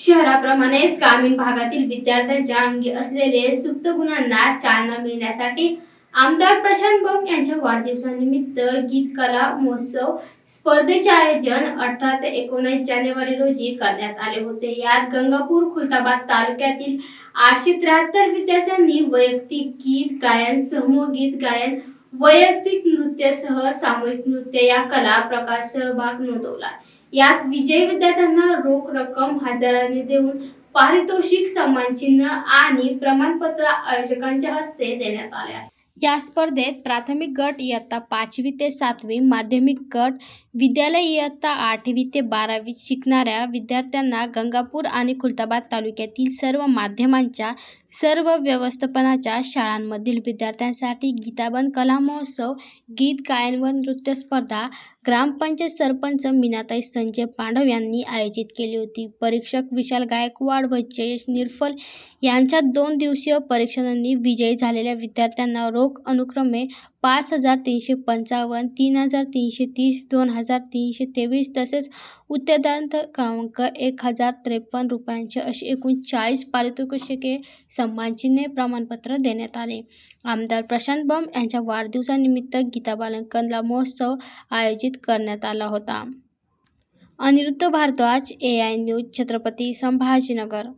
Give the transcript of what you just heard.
शहराप्रमाणेच ग्रामीण भागातील विद्यार्थ्यांच्या अंगी असलेले सुप्त गुणांना चालना मिळण्यासाठी आमदार प्रशांत बंब यांच्या वाढदिवसानिमित्त गीत कला महोत्सव स्पर्धेचे आयोजन अठरा ते एकोणीस जानेवारी रोजी करण्यात आले होते. यात गंगापूर खुलताबाद तालुक्यातील आठशे त्र्याहत्तर विद्यार्थ्यांनी वैयक्तिक गीत गायन समूह गीत गायन वैयक्तिक नृत्यसह सामूहिक नृत्य या कला प्रकार सहभाग नोंदवला. यात विजयी विद्यार्थ्यांना रोख रक्कम हजारांनी देऊन पारितोषिक सन्मानचिन्ह आणि प्रमाणपत्र आयोजकांच्या हस्ते देण्यात आले आहे. या स्पर्धेत प्राथमिक गट इयत्ता पाचवी ते सातवी माध्यमिक गट विद्यालय इयत्ता आठवी ते बारावी शिकणाऱ्या विद्यार्थ्यांना गंगापूर आणि खुलताबाद तालुक्यातील सर्व माध्यमांच्या सर्व व्यवस्थापनाच्या शाळांमधील विद्यार्थ्यांसाठी गीताबन कला महोत्सव गीत गायन व नृत्य स्पर्धा ग्रामपंचायत सरपंच मीनाताई संजय पांडव यांनी आयोजित केली होती. परीक्षक विशाल गायकवाड व जयेश निरफल यांच्या दोन दिवसीय परीक्षांनी विजयी झालेल्या विद्यार्थ्यांना रोख अनुक्रमे पाच हजार तीनशे पंचावन्न तीन हजार तीनशे तीस दोन हजार तीनशे तेवीस तसेच उत्तीर्णांक क्रमांक एक हजार त्रेपन्न रुपयांचे असे एकूण चाळीस पारितोषिके सन्मानचिन्हे प्रमाणपत्र देण्यात आले. आमदार प्रशांत बंब यांच्या वाढदिवसानिमित्त गीता कला महोत्सव आयोजित करण्यात आला होता. Aniruddha Bharadwaj A I news Chhatrapati Sambhajinagar.